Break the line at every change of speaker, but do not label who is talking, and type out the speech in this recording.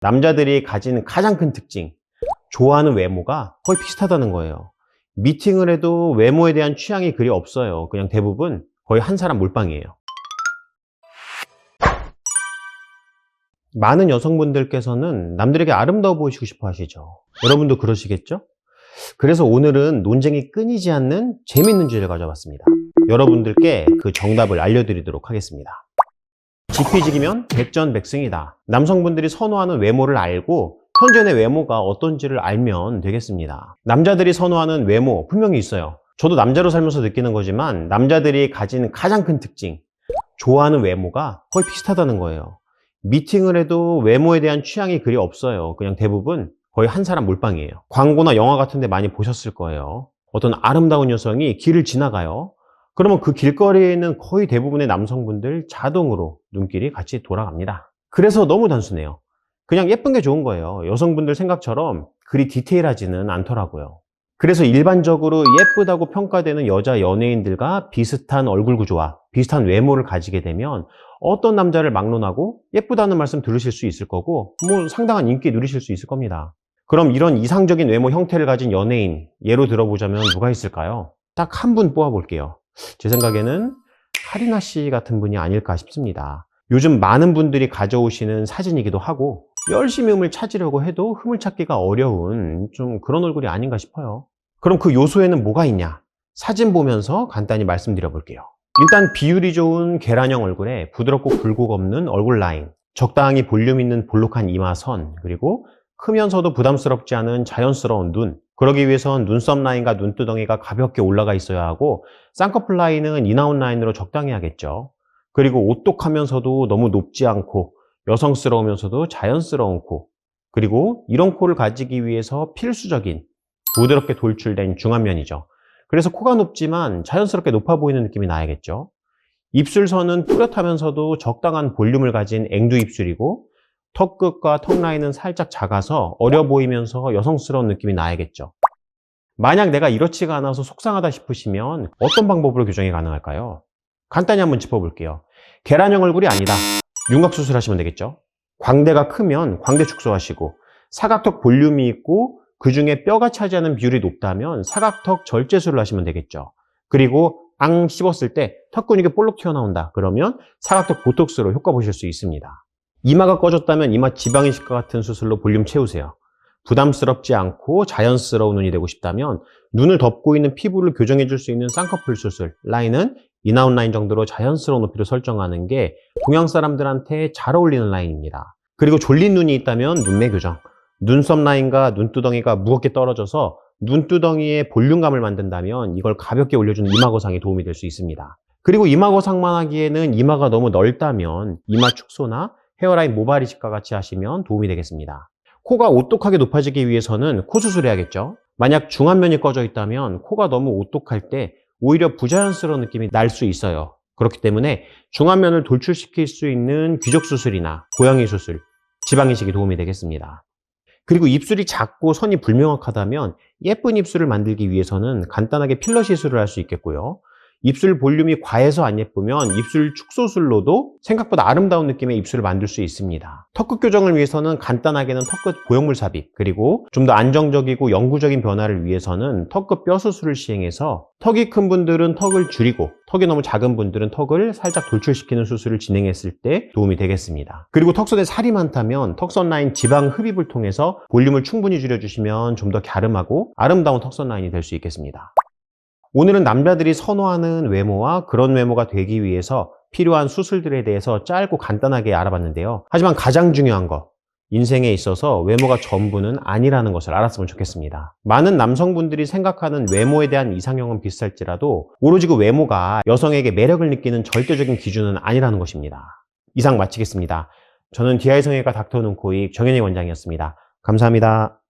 남자들이 가진 가장 큰 특징, 좋아하는 외모가 거의 비슷하다는 거예요. 미팅을 해도 외모에 대한 취향이 그리 없어요. 그냥 대부분 거의 한 사람 몰빵이에요. 많은 여성분들께서는 남들에게 아름다워 보이시고 싶어 하시죠. 여러분도 그러시겠죠? 그래서 오늘은 논쟁이 끊이지 않는 재밌는 주제를 가져왔습니다. 여러분들께 그 정답을 알려드리도록 하겠습니다. 지피지기면 백전백승이다. 남성분들이 선호하는 외모를 알고 현재 내 외모가 어떤지를 알면 되겠습니다. 남자들이 선호하는 외모 분명히 있어요. 저도 남자로 살면서 느끼는 거지만 남자들이 가진 가장 큰 특징, 좋아하는 외모가 거의 비슷하다는 거예요. 미팅을 해도 외모에 대한 취향이 그리 없어요. 그냥 대부분 거의 한 사람 몰빵이에요. 광고나 영화 같은 데 많이 보셨을 거예요. 어떤 아름다운 여성이 길을 지나가요. 그러면 그 길거리에 있는 거의 대부분의 남성분들 자동으로 눈길이 같이 돌아갑니다. 그래서 너무 단순해요. 그냥 예쁜 게 좋은 거예요. 여성분들 생각처럼 그리 디테일하지는 않더라고요. 그래서 일반적으로 예쁘다고 평가되는 여자 연예인들과 비슷한 얼굴 구조와 비슷한 외모를 가지게 되면 어떤 남자를 막론하고 예쁘다는 말씀 들으실 수 있을 거고 뭐 상당한 인기 누리실 수 있을 겁니다. 그럼 이런 이상적인 외모 형태를 가진 연예인 예로 들어보자면 누가 있을까요? 딱 한 분 뽑아볼게요. 제 생각에는 카리나 씨 같은 분이 아닐까 싶습니다. 요즘 많은 분들이 가져오시는 사진이기도 하고 열심히 흠을 찾으려고 해도 흠을 찾기가 어려운 좀 그런 얼굴이 아닌가 싶어요. 그럼 그 요소에는 뭐가 있냐? 사진 보면서 간단히 말씀드려 볼게요. 일단 비율이 좋은 계란형 얼굴에 부드럽고 굴곡 없는 얼굴 라인, 적당히 볼륨 있는 볼록한 이마선, 그리고 크면서도 부담스럽지 않은 자연스러운 눈. 그러기 위해선 눈썹 라인과 눈두덩이가 가볍게 올라가 있어야 하고 쌍꺼풀 라인은 인아웃 라인으로 적당히 하겠죠. 그리고 오똑하면서도 너무 높지 않고 여성스러우면서도 자연스러운 코. 그리고 이런 코를 가지기 위해서 필수적인 부드럽게 돌출된 중안면이죠. 그래서 코가 높지만 자연스럽게 높아 보이는 느낌이 나야겠죠. 입술선은 뚜렷하면서도 적당한 볼륨을 가진 앵두 입술이고 턱 끝과 턱 라인은 살짝 작아서 어려 보이면서 여성스러운 느낌이 나야겠죠. 만약 내가 이렇지가 않아서 속상하다 싶으시면 어떤 방법으로 교정이 가능할까요? 간단히 한번 짚어볼게요. 계란형 얼굴이 아니다. 윤곽 수술하시면 되겠죠. 광대가 크면 광대 축소하시고 사각턱 볼륨이 있고 그 중에 뼈가 차지하는 비율이 높다면 사각턱 절제술을 하시면 되겠죠. 그리고 앙 씹었을 때 턱 근육이 볼록 튀어나온다. 그러면 사각턱 보톡스로 효과 보실 수 있습니다. 이마가 꺼졌다면 이마 지방이식과 같은 수술로 볼륨 채우세요. 부담스럽지 않고 자연스러운 눈이 되고 싶다면 눈을 덮고 있는 피부를 교정해 줄 수 있는 쌍꺼풀 수술 라인은 인아웃 라인 정도로 자연스러운 높이로 설정하는 게 동양 사람들한테 잘 어울리는 라인입니다. 그리고 졸린 눈이 있다면 눈매 교정. 눈썹 라인과 눈두덩이가 무겁게 떨어져서 눈두덩이에 볼륨감을 만든다면 이걸 가볍게 올려주는 이마거상이 도움이 될 수 있습니다. 그리고 이마거상만 하기에는 이마가 너무 넓다면 이마 축소나 헤어라인 모발 이식과 같이 하시면 도움이 되겠습니다. 코가 오똑하게 높아지기 위해서는 코 수술해야겠죠. 만약 중안면이 꺼져 있다면 코가 너무 오똑할 때 오히려 부자연스러운 느낌이 날 수 있어요. 그렇기 때문에 중안면을 돌출시킬 수 있는 귀족 수술이나 고양이 수술, 지방 이식이 도움이 되겠습니다. 그리고 입술이 작고 선이 불명확하다면 예쁜 입술을 만들기 위해서는 간단하게 필러 시술을 할 수 있겠고요. 입술 볼륨이 과해서 안 예쁘면 입술 축소술로도 생각보다 아름다운 느낌의 입술을 만들 수 있습니다. 턱끝 교정을 위해서는 간단하게는 턱끝 보형물 삽입 그리고 좀 더 안정적이고 영구적인 변화를 위해서는 턱끝 뼈 수술을 시행해서 턱이 큰 분들은 턱을 줄이고 턱이 너무 작은 분들은 턱을 살짝 돌출시키는 수술을 진행했을 때 도움이 되겠습니다. 그리고 턱선에 살이 많다면 턱선 라인 지방 흡입을 통해서 볼륨을 충분히 줄여주시면 좀 더 갸름하고 아름다운 턱선 라인이 될 수 있겠습니다. 오늘은 남자들이 선호하는 외모와 그런 외모가 되기 위해서 필요한 수술들에 대해서 짧고 간단하게 알아봤는데요. 하지만 가장 중요한 거, 인생에 있어서 외모가 전부는 아니라는 것을 알았으면 좋겠습니다. 많은 남성분들이 생각하는 외모에 대한 이상형은 비슷할지라도 오로지 그 외모가 여성에게 매력을 느끼는 절대적인 기준은 아니라는 것입니다. 이상 마치겠습니다. 저는 디아이성형외과 닥터 눈코입 정현희 원장이었습니다. 감사합니다.